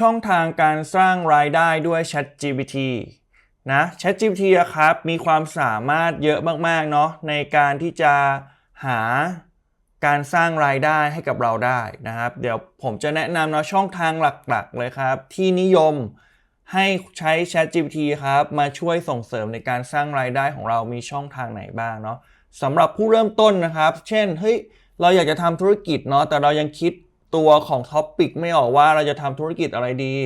ช่องทางการสร้างรายได้ด้วย ChatGPT นะ ChatGPT ครับมีความสามารถเยอะมากๆเนาะในการที่จะหาการสร้างรายได้ให้กับเราได้นะครับ เดี๋ยวผมจะแนะนำเนาะช่องทางหลักๆเลยครับ ที่นิยมให้ใช้ ChatGPT ครับ มาช่วยส่งเสริมในการสร้างรายได้ของเรามีช่องทางไหนบ้างเนาะสำหรับผู้เริ่มต้นนะครับ เช่นเฮ้ยเราอยากจะทำธุรกิจเนาะแต่เรายังคิด ตัวของท็อปปิกไม่ออกว่าเราจะทำธุรกิจอะไรดี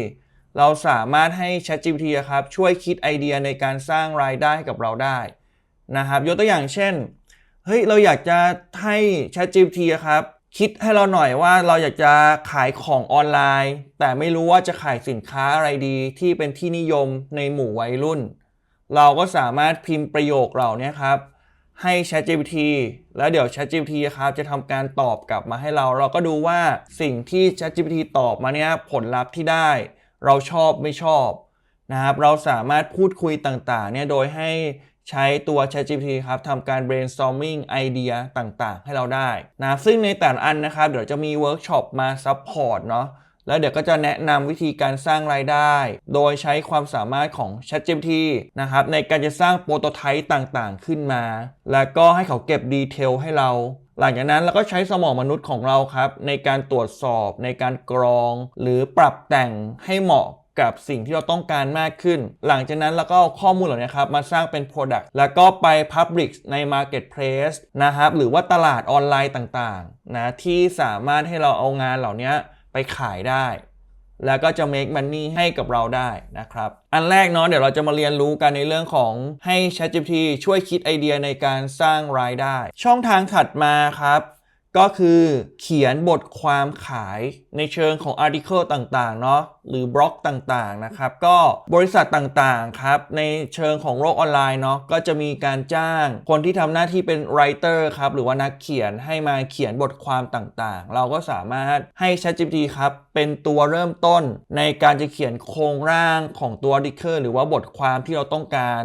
เราสามารถให้ ChatGPT ครับช่วยคิดไอเดียในการสร้างรายได้กับเราได้นะครับยกตัวอย่างเช่นเฮ้ยเราอยากจะให้ ChatGPT ครับคิดให้เราหน่อยว่าเราอยากจะขายของออนไลน์ แต่ไม่รู้ว่าจะขายสินค้าอะไรดีที่เป็นที่นิยมในหมู่วัยรุ่น เราก็สามารถพิมพ์ประโยคเหล่านี้ครับ ให้ ChatGPT แล้วเดี๋ยว ChatGPT ครับจะทำการตอบกลับมาให้เรา เราก็ดูว่าสิ่งที่ ChatGPT ตอบมาเนี่ยผลลัพธ์ที่ได้ เราชอบไม่ชอบนะครับเราสามารถพูดคุยต่างๆเนี่ยโดยให้ใช้ตัว ChatGPT ครับทำการ brainstorming ไอเดียต่างๆ ให้เราได้นะซึ่งในแต่ละอันนะครับ เดี๋ยวจะมีเวิร์กช็อปมา support เนาะ แล้วเดี๋ยวก็จะแนะนำวิธีการสร้างรายได้ โดยใช้ความสามารถของ ChatGPT นะครับในการจะสร้างโปรโตไทป์ต่างๆ ขึ้นมา แล้วก็ให้เขาเก็บดีเทลให้เราหลังจากนั้นเราก็ใช้สมองมนุษย์ของเราครับ ในการตรวจสอบในการกรอง หรือปรับแต่งให้เหมาะกับสิ่งที่เราต้องการมากขึ้น หลังจากนั้นเราก็เอาข้อมูลเหล่านี้ครับ มาสร้างเป็น Product แล้วก็ไป Publish ใน Marketplace นะครับ หรือว่าตลาดออนไลน์ต่างๆนะที่สามารถให้เราเอางานเหล่านี้ ไปขายได้ แล้วก็จะ make money ให้กับเราได้นะครับ อันแรกเนาะเดี๋ยวเราจะมาเรียนรู้กันในเรื่องของให้ ChatGPT ช่วยคิดไอเดียในการสร้างรายได้ ช่องทางถัดมาครับ ก็คือเขียนบทความขายในเชิงของ article ต่างๆ เนาะหรือบล็อกต่างๆ นะครับ ก็บริษัทต่างๆ ครับ ในเชิงของโลกออนไลน์เนาะก็จะมีการจ้างคนที่ทำหน้าที่เป็น writer ครับ หรือว่านักเขียนให้มาเขียนบทความต่างๆ เราก็สามารถให้ ChatGPT ครับ เป็นตัวเริ่มต้นในการจะเขียนโครงร่างของตัว article หรือว่าบทความที่เราต้องการ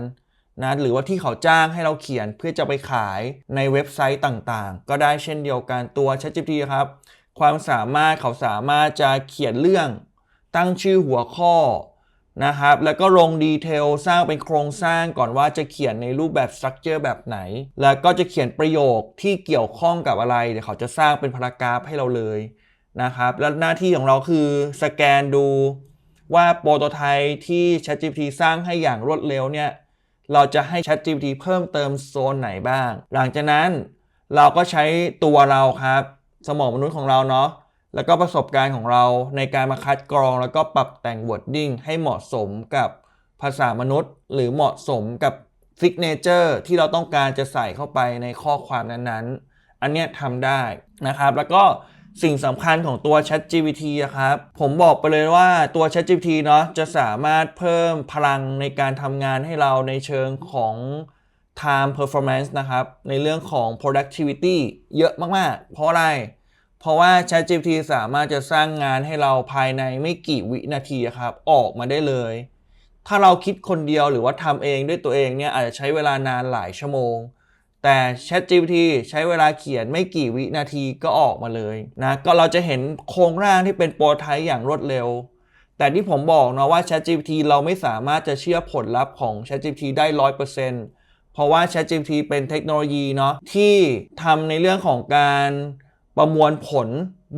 นะหรือว่าที่เขาจ้างให้เราเขียนเพื่อจะไปขายในเว็บไซต์ต่างๆ ก็ได้เช่นเดียวกันตัว ChatGPT ครับ ความสามารถเขาสามารถจะเขียนเรื่อง ตั้งชื่อหัวข้อนะครับ แล้วก็ลงดีเทลสร้างเป็นโครงสร้างก่อนว่าจะเขียนในรูปแบบสตรัคเจอร์แบบไหน แล้วก็จะเขียนประโยคที่เกี่ยวข้องกับอะไร เดี๋ยวเขาจะสร้างเป็นพารากราฟให้เราเลยนะครับ แล้วหน้าที่ของเราคือสแกนดูว่าโปรโตไทป์ที่ ChatGPT สร้างให้อย่างรวดเร็วเนี่ย เราจะให้ ChatGPT เพิ่มเติมโซนไหนบ้าง หลังจากนั้นเราก็ใช้ตัวเราครับ สมองมนุษย์ของเราเนาะแล้วก็ประสบการณ์ของเราในการมาคัดกรอง แล้วก็ปรับแต่ง wording ให้เหมาะสมกับภาษามนุษย์ หรือเหมาะสมกับ signature ที่เราต้องการจะใส่เข้าไปในข้อความนั้นๆ อันเนี้ยทำได้นะครับ แล้วก็ สิ่งสำคัญของตัว ChatGPT อะครับ ผมบอกไปเลยว่าตัว ChatGPT เนาะจะสามารถเพิ่มพลังในการทำงานให้เราในเชิงของ time performance นะครับ ในเรื่องของ productivity เยอะมาก ๆ เพราะอะไร เพราะว่า ChatGPT สามารถจะสร้างงานให้เราภายในไม่กี่วินาทีอะครับ ออกมาได้เลย ถ้าเราคิดคนเดียวหรือว่าทำเองด้วยตัวเองเนี่ยอาจจะใช้เวลานานหลายชั่วโมง แต่ ChatGPT ใช้เวลาเขียนไม่กี่วินาทีก็ออกมาเลยนะก็เราจะเห็นโครงร่างที่เป็นโปรไทป์อย่างรวดเร็ว แต่ที่ผมบอกนะว่า ChatGPT เราไม่สามารถจะเชื่อผลลัพธ์ของ ChatGPT ได้ 100%เพราะว่า ChatGPT เป็นเทคโนโลยีเนาะที่ทำในเรื่องของการ ประมวลผล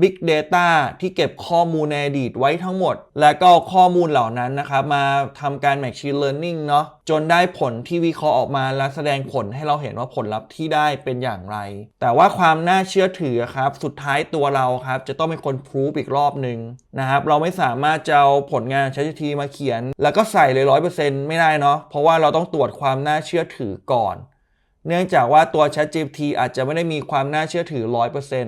Big Data ที่เก็บข้อมูลในอดีตไว้ทั้งหมด แล้วก็ข้อมูลเหล่านั้นนะครับ มาทำการ Machine Learning เนาะจนได้ผลที่วิเคราะห์ออกมา และแสดงผลให้เราเห็นว่าผลลัพธ์ที่ได้เป็นอย่างไร แต่ว่าความน่าเชื่อถือครับ สุดท้ายตัวเราครับ จะต้องเป็นคนพูฟอีกรอบหนึ่งนะครับ เราไม่สามารถจะเอาผลงาน ChatGPT มาเขียน แล้วก็ใส่เลย100%ไม่ได้เนาะเพราะว่าเราต้องตรวจความน่าเชื่อถือก่อน เนื่องจากว่าตัว ChatGPT อาจจะไม่ได้มีความน่าเชื่อถือ 100%น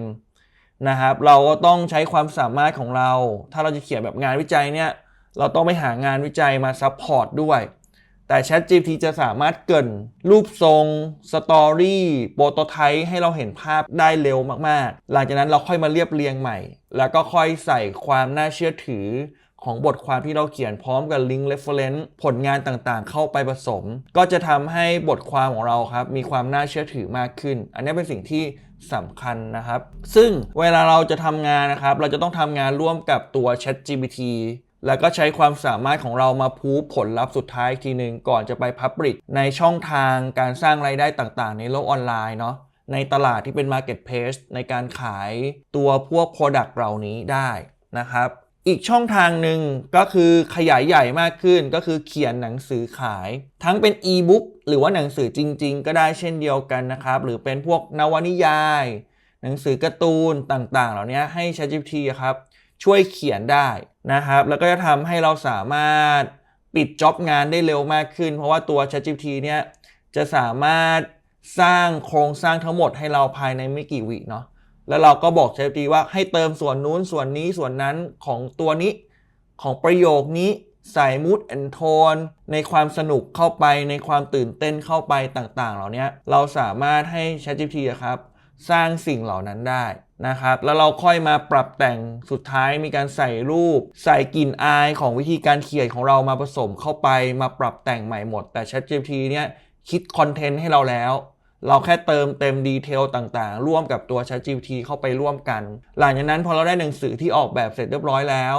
ะครับ เราก็ต้องใช้ความสามารถของเรา ถ้าเราจะเขียนแบบงานวิจัยเนี่ย เราต้องไปหางานวิจัยมาซัพพอร์ตด้วย แต่ ChatGPT จะสามารถเกินรูปทรงสตอรี่โปรโตไทป์ให้เราเห็นภาพได้เร็วมาก ๆ หลังจากนั้นเราค่อยมาเรียบเรียงใหม่ แล้วก็ค่อยใส่ความน่าเชื่อถือ ของบทความที่เราเขียนพร้อมกับลิงก์ reference ผลงานต่างๆ เข้าไปผสม ก็จะทำให้บทความของเราครับ มีความน่าเชื่อถือมากขึ้น อันนี้เป็นสิ่งที่สำคัญนะครับ ซึ่งเวลาเราจะทำงานนะครับ เราจะต้องทำงานร่วมกับตัว ChatGPT แล้วก็ใช้ความสามารถของเรามาพูผลลัพธ์สุดท้ายอีกทีหนึ่งก่อนจะไปพับลิกในช่องทางการสร้างไรายได้ต่างๆ ในโลกออนไลน์เนาะในตลาดที่เป็น Marketplace ในการขายตัวพวก Product เหล่านี้ได้นะครับ อีกช่องทางหนึ่งก็คือขยายใหญ่มากขึ้นก็คือเขียนหนังสือขาย ทั้งเป็นอีบุ๊กหรือว่าหนังสือจริง ๆ ก็ได้เช่นเดียวกันนะครับ หรือเป็นพวกนวนิยาย หนังสือการ์ตูนต่างๆ เหล่านี้ให้ ChatGPT ครับช่วยเขียนได้นะครับ แล้วก็จะทำให้เราสามารถปิดจ็อบงานได้เร็วมากขึ้น เพราะว่าตัว ChatGPT เนี่ยจะสามารถสร้างโครงสร้างทั้งหมดให้เราภายในไม่กี่วิเนาะ แล้วเราก็บอก ChatGPT ว่าให้เติมส่วนนู้นส่วนนี้ส่วนนั้นของตัวนี้ของประโยคนี้ใส่ mood and tone ในความสนุกเข้าไปในความตื่นเต้นเข้าไปต่างๆ เหล่านี้เราสามารถให้ ChatGPT ครับ สร้างสิ่งเหล่านั้นได้นะครับ แล้วเราค่อยมาปรับแต่งสุดท้ายมีการใส่รูป ใส่กลิ่นอายของวิธีการเขียนของเรามาผสมเข้าไปมาปรับแต่งใหม่หมด แต่ ChatGPT เนี่ยคิดคอนเทนต์ให้เราแล้ว เราแค่เติมเต็มดีเทลต่างๆ ร่วมกับตัว ChatGPT เข้าไปร่วมกัน หลังจากนั้นพอเราได้หนังสือที่ออกแบบเสร็จเรียบร้อยแล้ว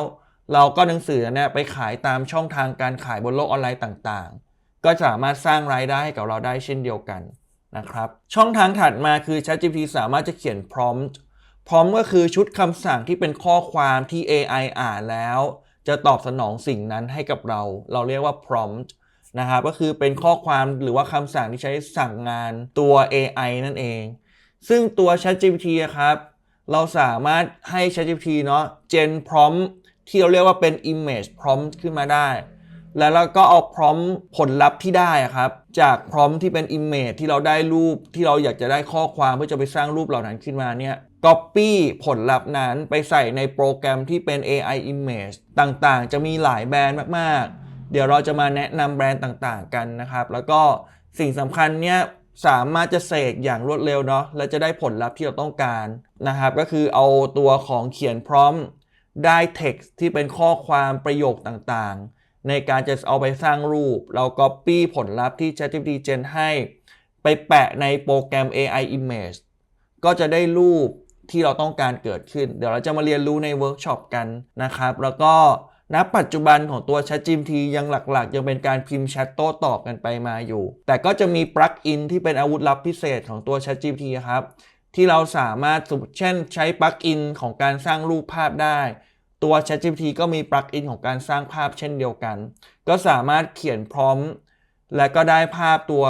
เราก็หนังสือเนี่ยไปขายตามช่องทางการขายบนโลกออนไลน์ต่างๆ ก็สามารถสร้างรายได้ให้กับเราได้เช่นเดียวกันนะครับช่องทางถัดมาคือ ChatGPT สามารถจะเขียน prompt prompt ก็คือชุดคำสั่งที่เป็นข้อความที่ AI อ่านแล้ว จะตอบสนองสิ่งนั้นให้กับเรา เราเรียกว่า prompt นะครับก็คือเป็นข้อความหรือว่าคำสั่งที่ใช้สั่งงานตัว AI นั่นเอง ซึ่งตัว ChatGPT อะครับ เราสามารถให้ ChatGPT เนาะ gen prompt ที่เราเรียกว่าเป็น image prompt ขึ้นมาได้ แล้วเราก็เอา prompt ผลลัพธ์ที่ได้อะครับ จาก prompt ที่เป็น image ที่เราได้รูปที่เราอยากจะได้ข้อความเพื่อจะไปสร้างรูปเหล่านั้นขึ้นมาเนี่ย copy ผลลัพธ์นั้นไปใส่ในโปรแกรมที่เป็น AI image ต่างๆ จะมีหลายแบรนด์มากๆ เดี๋ยวเราจะมาแนะนำแบรนด์ต่างๆกันนะครับ แล้วก็สิ่งสำคัญเนี่ยสามารถจะเสกอย่างรวดเร็วเนาะและจะได้ผลลัพธ์ที่เราต้องการนะครับ ก็คือเอาตัวของเขียนพร้อมได้ text ที่เป็นข้อความประโยคต่างๆ ในการจะเอาไปสร้างรูป เรา copy ผลลัพธ์ที่ ChatGPT Gen ให้ ไปแปะในโปรแกรม AI Image ก็จะได้รูปที่เราต้องการเกิดขึ้น เดี๋ยวเราจะมาเรียนรู้ในเวิร์กช็อปกันนะครับ แล้วก็ ณปัจจุบันของตัว ChatGPT ยังหลักๆ ยังเป็นการพิมพ์แชทโต้ตอบกันไปมาอยู่ แต่ก็จะมีปลั๊กอินที่เป็นอาวุธลับพิเศษของตัว ChatGPT ครับ ที่เราสามารถสมมติเช่นใช้ปลั๊กอินของการสร้างรูปภาพได้ ตัว ChatGPT ก็มีปลั๊กอินของการสร้างภาพเช่นเดียวกัน ก็สามารถเขียนพร้อม และก็ได้ภาพตัว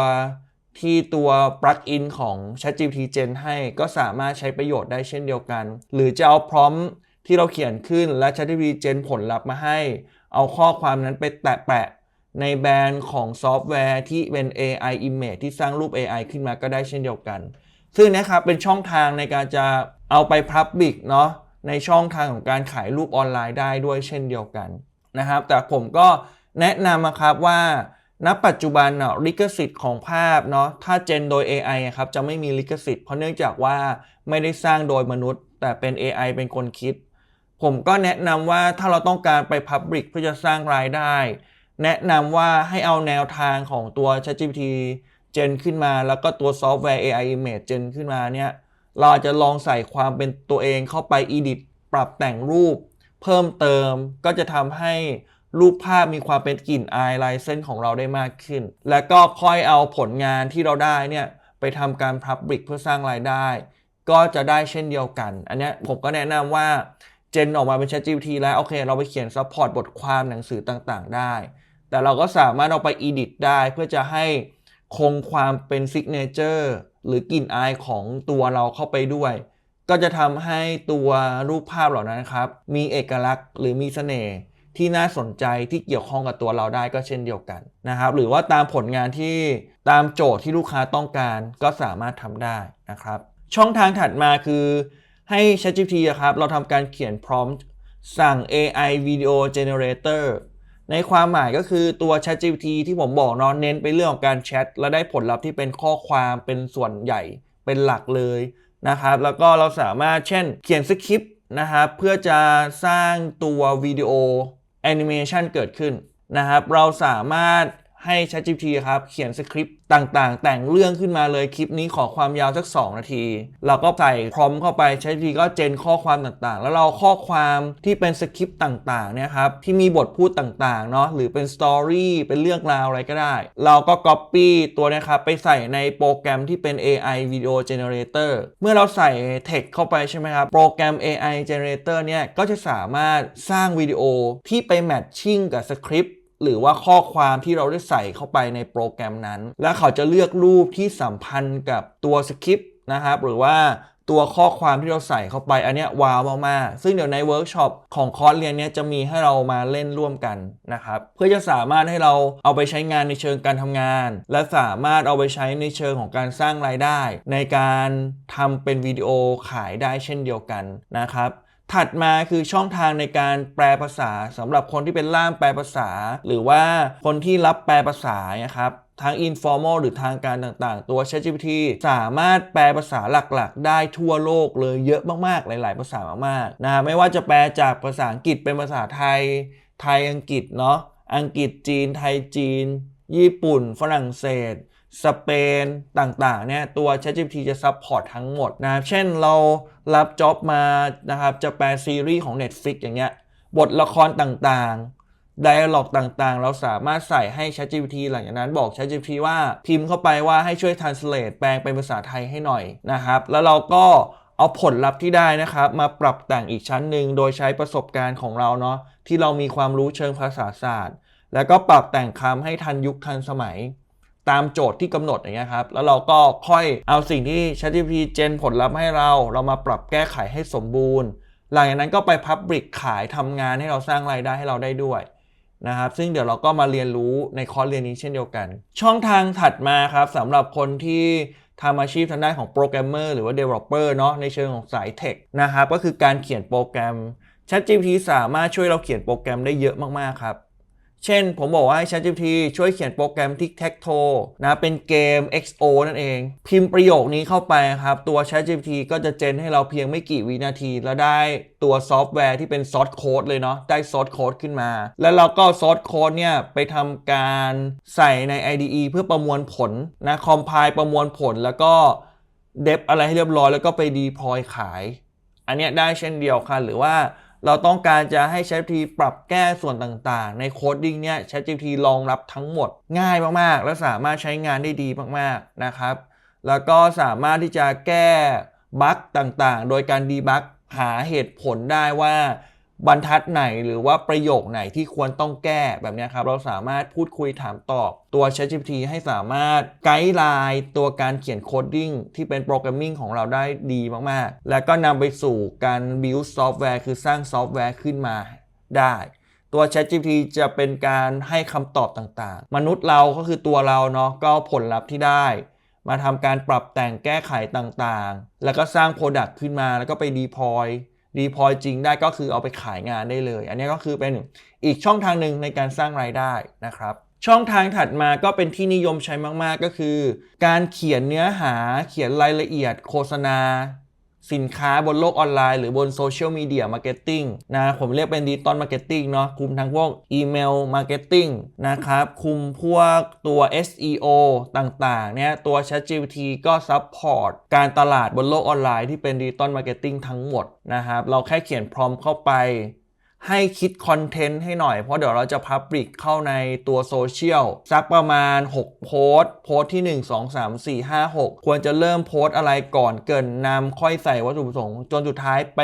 ที่ตัวปลั๊กอินของ ChatGPT Gen ให้ ก็สามารถใช้ประโยชน์ได้เช่นเดียวกัน หรือจะเอาพร้อม ที่เราเขียนขึ้นและ ChatGPT Gen ผลลัพธ์มาให้ เอาข้อความนั้นไปแตะแปะในแบรนด์ของซอฟต์แวร์ที่เป็น AI Image ที่สร้างรูป AI ขึ้นมาก็ได้เช่นเดียวกัน ซึ่งนะครับเป็นช่องทางในการจะเอาไป Public เนาะในช่องทางของการขายรูปออนไลน์ได้ด้วยเช่นเดียวกันนะครับ แต่ผมก็แนะนำนะครับว่า ณ ปัจจุบันเนาะลิขสิทธิ์ของภาพเนาะถ้าเจนโดย AI ครับจะไม่มีลิขสิทธิ์เพราะเนื่องจากว่าไม่ได้สร้างโดยมนุษย์ แต่เป็น AI เป็นคนคิด ผมก็แนะนำว่าถ้าเราต้องการไป Public เพื่อจะสร้างรายได้ แนะนำว่าให้เอาแนวทางของตัว ChatGPT Gen ขึ้นมา แล้วก็ตัวซอฟต์แวร์ AI Image Gen ขึ้นมาเนี่ยเราอาจจะลองใส่ความเป็นตัวเองเข้าไป Edit ปรับแต่งรูป เพิ่มเติมก็จะทำให้รูปภาพมีความเป็นกลิ่นอายลายเส้นของเราได้มากขึ้น แล้วก็ค่อยเอาผลงานที่เราได้เนี่ยไปทำการ Public เพื่อสร้างรายได้ ก็จะได้เช่นเดียวกัน อันนี้ผมก็แนะนำว่า เจนออกมาเป็น ChatGPT แล้วโอเค เราไปเขียน support บทความหนังสือต่างๆ ได้ แต่เราก็สามารถเอาไป edit ได้เพื่อจะให้คงความเป็น signature หรือกลิ่นอายของตัวเราเข้าไปด้วย ก็จะทำให้ตัวรูปภาพเหล่านั้นครับ มีเอกลักษณ์หรือมีเสน่ห์ที่น่าสนใจที่เกี่ยวข้องกับตัวเราได้ก็เช่นเดียวกันนะครับ หรือว่าตามผลงานที่ตามโจทย์ที่ลูกค้าต้องการก็สามารถทำได้นะครับ ช่องทางถัดมาคือ ให้ ChatGPT ครับ เราทำการเขียน prompt สั่ง AI Video Generator ในความหมายก็คือตัว ChatGPT ที่ผมบอกเนาะเน้นไปเรื่องของการแชทและได้ผลลัพธ์ที่เป็นข้อความเป็นส่วนใหญ่เป็นหลักเลยนะครับ แล้วก็เราสามารถเช่นเขียนสคริปต์นะครับเพื่อจะสร้างตัววิดีโอแอนิเมชันเกิดขึ้นนะครับ เราสามารถ ให้ ChatGPT ครับเขียนสคริปต์ต่างๆ แต่งเรื่องขึ้นมาเลยคลิปนี้ขอความยาวสัก 2 นาที เราก็ใส่พร้อมเข้าไป ChatGPT ก็เจนข้อความต่างๆ แล้วเราข้อความที่เป็นสคริปต์ต่างๆเนี่ยครับที่มีบทพูดต่างๆเนาะหรือเป็นสตอรี่เป็นเรื่องราวอะไรก็ได้ เราก็ Copy ตัวเนะครับไปใส่ในโปรแกรมที่เป็น AI Video Generator เมื่อเราใส่ text เข้าไปใช่ไหมครับโปรแกรม AI Generator เนี่ยก็จะสามารถสร้างวิดีโอที่ไปแมทชิ่งกับสคริปต์ หรือว่าข้อความที่เราได้ใส่เข้าไปในโปรแกรมนั้น และเขาจะเลือกรูปที่สัมพันธ์กับตัวสคริปต์นะครับ หรือว่าตัวข้อความที่เราใส่เข้าไปอันนี้ว้าวมากๆ ซึ่งเดี๋ยวในเวิร์กช็อปของคอร์สเรียนนี้จะมีให้เรามาเล่นร่วมกันนะครับ เพื่อจะสามารถให้เราเอาไปใช้งานในเชิงการทำงาน และสามารถเอาไปใช้ในเชิงของการสร้างรายได้ ในการทำเป็นวิดีโอขายได้เช่นเดียวกันนะครับ ถัดมาคือช่องทางในการแปลภาษาสำหรับคนที่เป็นล่ามแปลภาษา หรือว่าคนที่รับแปลภาษานะครับทั้ง informal หรือทางการต่างๆ ตัว ChatGPT สามารถแปลภาษาหลักๆ ได้ทั่วโลกเลยเยอะมากๆ หลาย ๆ ภาษามากๆ นะ ไม่ว่าจะแปลจากภาษาอังกฤษเป็นภาษาไทย ไทยอังกฤษเนาะ อังกฤษจีน ไทยจีน ญี่ปุ่น ฝรั่งเศส สเปนต่างๆเนี่ยตัว ChatGPT จะซัพพอร์ตทั้งหมดนะครับเช่นเรารับจ็อบมานะครับจะแปลซีรีส์ของ Netflix อย่างเงี้ยบทละครต่างๆ Dialog ต่างๆ เราสามารถใส่ให้ ChatGPT หลังจากนั้นบอก ChatGPT ว่าพิมพ์เข้าไปว่าให้ช่วย translate แปลงเป็นภาษาไทยให้หน่อยนะครับ แล้วเราก็เอาผลลัพธ์ที่ได้นะครับ มาปรับแต่งอีกชั้นหนึ่งโดยใช้ประสบการณ์ของเราเนาะที่เรามีความรู้เชิงภาษาศาสตร์ แล้วก็ปรับแต่งคำให้ทันยุคทันสมัย ตามโจทย์ที่กำหนดอย่างเงี้ยครับ แล้วเราก็ค่อยเอาสิ่งที่ ChatGPT เจนผลลัพธ์ให้เรา เรามาปรับแก้ไขให้สมบูรณ์ หลังจากนั้นก็ไป Public ขายทำงานให้เราสร้างรายได้ให้เราได้ด้วยนะครับ ซึ่งเดี๋ยวเราก็มาเรียนรู้ในคอร์สเรียนนี้เช่นเดียวกัน ช่องทางถัดมาครับสำหรับคนที่ทำอาชีพทางด้านของโปรแกรมเมอร์หรือว่า Developer เนาะในเชิงของสายเทคนะครับก็คือการเขียนโปรแกรม ChatGPT สามารถช่วยเราเขียนโปรแกรมได้เยอะมากๆครับ เช่นผมบอกว่าให้ ChatGPT ช่วยเขียนโปรแกรม Tic Tac Toe นะเป็นเกม XO นั่นเอง พิมพ์ประโยคนี้เข้าไปครับ ตัว ChatGPT ก็จะเจนให้เราเพียงไม่กี่วินาที แล้วได้ตัวซอฟต์แวร์ที่เป็นซอสโค้ดเลยเนาะได้ซอสโค้ดขึ้นมา แล้วเราก็ซอสโค้ดเนี่ย ไปทำการใส่ใน IDE เพื่อประมวลผลนะคอมไพล์ประมวลผลแล้วก็เดฟอะไรให้เรียบร้อยแล้วก็ไปดีพอยขาย อันเนี้ยได้เช่นเดียวกันหรือว่า เราต้องการจะให้ ChatGPT ปรับแก้ส่วนต่างๆ ในโคดดิ้งเนี่ย ChatGPT รองรับทั้งหมดง่ายมากๆ และสามารถใช้งานได้ดีมากๆนะครับ แล้วก็สามารถที่จะแก้บั๊กต่างๆ โดยการดีบั๊กหาเหตุผลได้ว่า บรรทัดไหนหรือว่าประโยคไหนที่ควรต้องแก้แบบนี้ครับ เราสามารถพูดคุยถามตอบตัว ChatGPT ให้สามารถไกด์ไลน์ตัวการเขียนโคดดิ้งที่เป็นโปรแกรมมิ่งของเราได้ดีมาก ๆ แล้วก็นำไปสู่การ build ซอฟต์แวร์คือสร้างซอฟต์แวร์ขึ้นมาได้ตัว ChatGPT จะเป็นการให้คำตอบต่างๆ มนุษย์เราก็คือตัวเราเนาะก็ผลลัพธ์ที่ได้ มาทำการปรับแต่งแก้ไขต่างๆ แล้วก็สร้าง Product ขึ้นมาแล้วก็ไป deploy ดีพอย ดีพอจริงได้ก็คือเอาไปขายงานได้เลย อันนี้ก็คือเป็นอีกช่องทางหนึ่งในการสร้างรายได้นะครับ ช่องทางถัดมาก็เป็นที่นิยมใช้มาก ๆ ก็คือ การเขียนเนื้อหาเขียนรายละเอียดโฆษณา สินค้าบนโลกออนไลน์ หรือบนโซเชียลมีเดียมาร์เก็ตติ้งนะผมเรียกเป็นดิจิตอลมาร์เก็ตติ้งเนาะคุมทั้งพวกอีเมลมาร์เก็ตติ้งนะครับ คุมพวกตัว SEO ต่างๆเนี่ยตัว ChatGPT ก็ซัพพอร์ตการตลาดบนโลกออนไลน์ที่เป็นดิจิตอลมาร์เก็ตติ้งทั้งหมดนะครับเราแค่เขียนพร้อมเข้าไป ให้คิดคอนเทนต์ให้หน่อย เพราะเดี๋ยวเราจะพับลิกเข้าในตัวโซเชียลสักประมาณ 6 โพสต์ โพสต์ที่ 1 2 3 4 5 6 ควรจะเริ่มโพสต์อะไรก่อนเกินนำค่อยใส่วัตถุประสงค์ จนสุดท้ายไป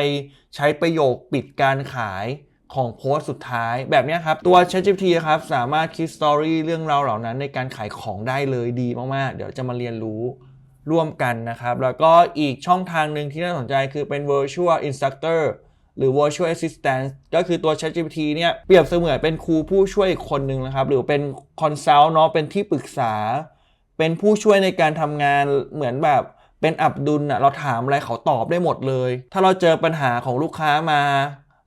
ใช้ประโยคปิดการขายของโพสต์สุดท้ายแบบนี้ครับ ตัว ChatGPT ครับ สามารถคิดสตอรี่เรื่องราวเหล่านั้นในการขายของได้เลยดีมาก ๆ เดี๋ยวจะมาเรียนรู้ร่วมกันนะครับ แล้วก็อีกช่องทางหนึ่งที่น่าสนใจคือเป็น virtual instructor หรือ virtual assistant ก็คือตัว ChatGPT เนี่ยเปรียบเสมือนเป็นครูผู้ช่วยอีกคนหนึ่งนะครับ หรือเป็น consult เนาะเป็นที่ปรึกษา เป็นผู้ช่วยในการทำงานเหมือนแบบเป็นอับดุลอะเราถามอะไรเขาตอบได้หมดเลย ถ้าเราเจอปัญหาของลูกค้ามา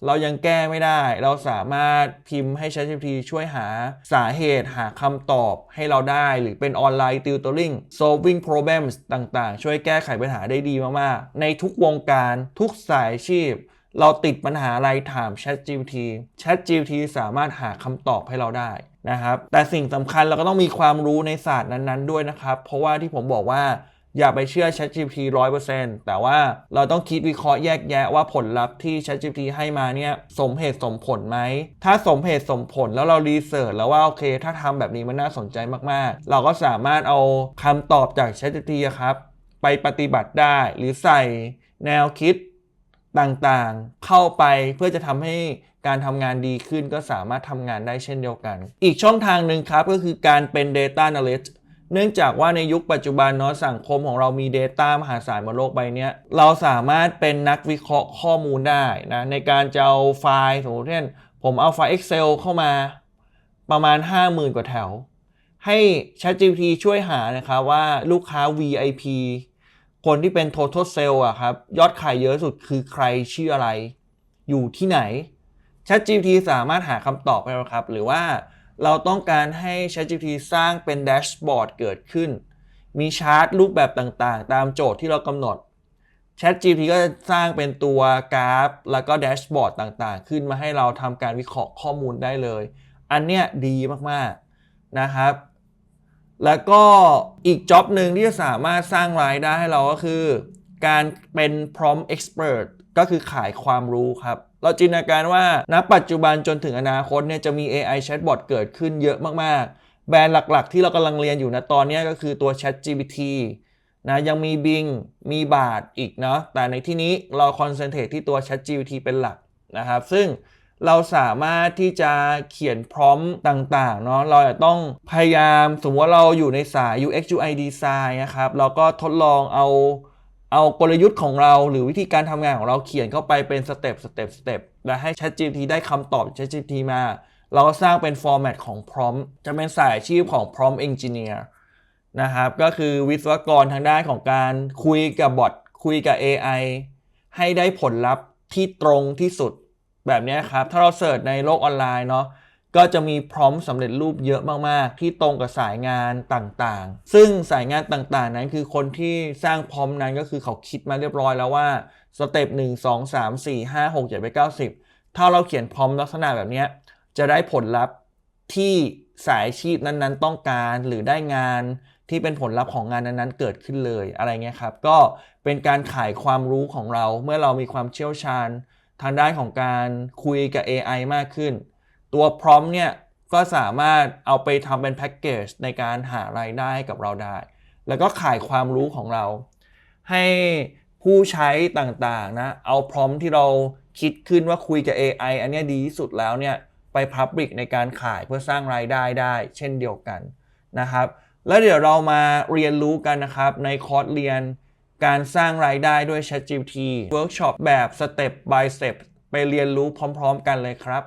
เรายังแก้ไม่ได้ เราสามารถพิมพ์ให้ ChatGPT ช่วยหาสาเหตุหาคำตอบให้เราได้ หรือเป็นออนไลน์ tutoring solving problems ต่างๆ ช่วยแก้ไขปัญหาได้ดีมากๆ ในทุกวงการทุกสายอาชีพ เราติดปัญหาอะไรถาม ChatGPT ChatGPT สามารถหาคำตอบให้เราได้นะครับแต่สิ่งสำคัญเราก็ต้องมีความรู้ในศาสตร์นั้นๆด้วยนะครับ เพราะว่าที่ผมบอกว่าอย่าไปเชื่อ ChatGPT 100%แต่ว่าเราต้องคิดวิเคราะห์แยกแยะว่าผลลัพธ์ที่ ChatGPT ให้มาเนี่ยสมเหตุสมผลไหม ถ้าสมเหตุสมผลแล้วเรารีเสิร์ชแล้วว่าโอเค ถ้าทำแบบนี้มันน่าสนใจมากๆ เราก็สามารถเอาคำตอบจาก ChatGPT ครับ ไปปฏิบัติได้หรือใส่แนวคิด ต่างๆ เข้าไปเพื่อจะทำให้การทำงานดีขึ้นก็สามารถทำงานได้เช่นเดียวกัน อีกช่องทางหนึ่งครับก็คือการเป็น Data Analyst เนื่องจากว่าในยุคปัจจุบันเนาะสังคมของเรามี Data มหาศาลบนโลกใบนี้เราสามารถเป็นนักวิเคราะห์ข้อมูลได้นะในการจะเอาไฟล์สมมติเช่นผมเอาไฟล์ Excel เข้ามาประมาณ 50,000 กว่าแถว ให้ ChatGPT ช่วยหานะครับว่าลูกค้า VIP คนที่เป็น total sale อะครับ ยอดขายเยอะสุดคือใครชื่ออะไร อยู่ที่ไหน ChatGPT สามารถหาคำตอบให้ครับ หรือว่าเราต้องการให้ ChatGPT สร้างเป็นแดชบอร์ดเกิดขึ้น มีชาร์ตรูปแบบต่างๆ ตามโจทย์ที่เรากำหนด ChatGPT ก็จะสร้างเป็นตัวกราฟ แล้วก็แดชบอร์ดต่างๆ ขึ้นมาให้เราทำการวิเคราะห์ข้อมูลได้เลย อันเนี้ยดีมากๆนะครับ แล้วก็อีกจ็อบหนึ่งที่จะสามารถสร้างรายได้ให้เราก็คือ การเป็น prompt expert ก็คือขายความรู้ครับ เราจินตนาการว่าณปัจจุบันจนถึงอนาคตเนี่ยจะมี AI chatbot เกิดขึ้นเยอะมากๆ แบรนด์หลักๆ ที่เรากำลังเรียนอยู่นะตอนนี้ก็คือตัว ChatGPT นะยังมี Bing มีบาทอีกเนาะแต่ในที่นี้เราคอนเซนเทรตที่ตัว ChatGPT เป็นหลักนะครับ ซึ่ง เราสามารถที่จะเขียนพร้อมต่างๆเนาะเราจะต้องพยายามสมมติว่าเราอยู่ในสาย UX UI design นะครับเราก็ทดลองเอาเอากลยุทธ์ของเราหรือวิธีการทำงานของเราเขียนเข้าไปเป็นสเต็ปสเต็ปสเต็ปและให้ ChatGPT ได้คำตอบ ChatGPT มา เราก็สร้างเป็นฟอร์แมตของ prompt จะเป็นสายอาชีพของ prompt engineer นะครับก็คือวิศวกรทางด้านของการคุยกับบอทคุยกับ AI ให้ได้ผลลัพธ์ที่ตรงที่สุด แบบนี้ครับ ถ้าเราเสิร์ชในโลกออนไลน์เนาะก็จะมีพร้อมสำเร็จรูปเยอะมาก ๆ ที่ตรงกับสายงานต่างๆ ซึ่งสายงานต่างๆ นั้นคือคนที่สร้างพร้อมนั้นก็คือเขาคิดมาเรียบร้อยแล้วว่าสเต็ป1 2 3 4 5 6 7 8 9 10ถ้าเราเขียนพร้อมลักษณะแบบนี้จะได้ผลลัพธ์ที่สายชีพนั้นๆ ต้องการหรือได้งานที่เป็นผลลัพธ์ของงานนั้นๆ เกิดขึ้นเลยอะไรเงี้ยครับ ก็เป็นการขายความรู้ของเราเมื่อเรามีความเชี่ยวชาญ ทางด้านของการคุยกับ AI มากขึ้น ตัวพร้อมเนี่ยก็สามารถเอาไปทำเป็นแพ็กเกจในการหารายได้ให้กับเราได้ แล้วก็ขายความรู้ของเรา ให้ผู้ใช้ต่างๆนะ เอาพร้อมที่เราคิดขึ้นว่าคุยกับ AI อันนี้ดีที่สุดแล้วเนี่ยไป Public ในการขายเพื่อสร้างรายได้ได้ เช่นเดียวกันนะครับ แล้วเดี๋ยวเรามาเรียนรู้กันนะครับในคอร์สเรียน การสร้างรายได้ด้วย ChatGPT Workshop แบบ Step by Step ไปเรียนรู้พร้อม ๆ กันเลยครับ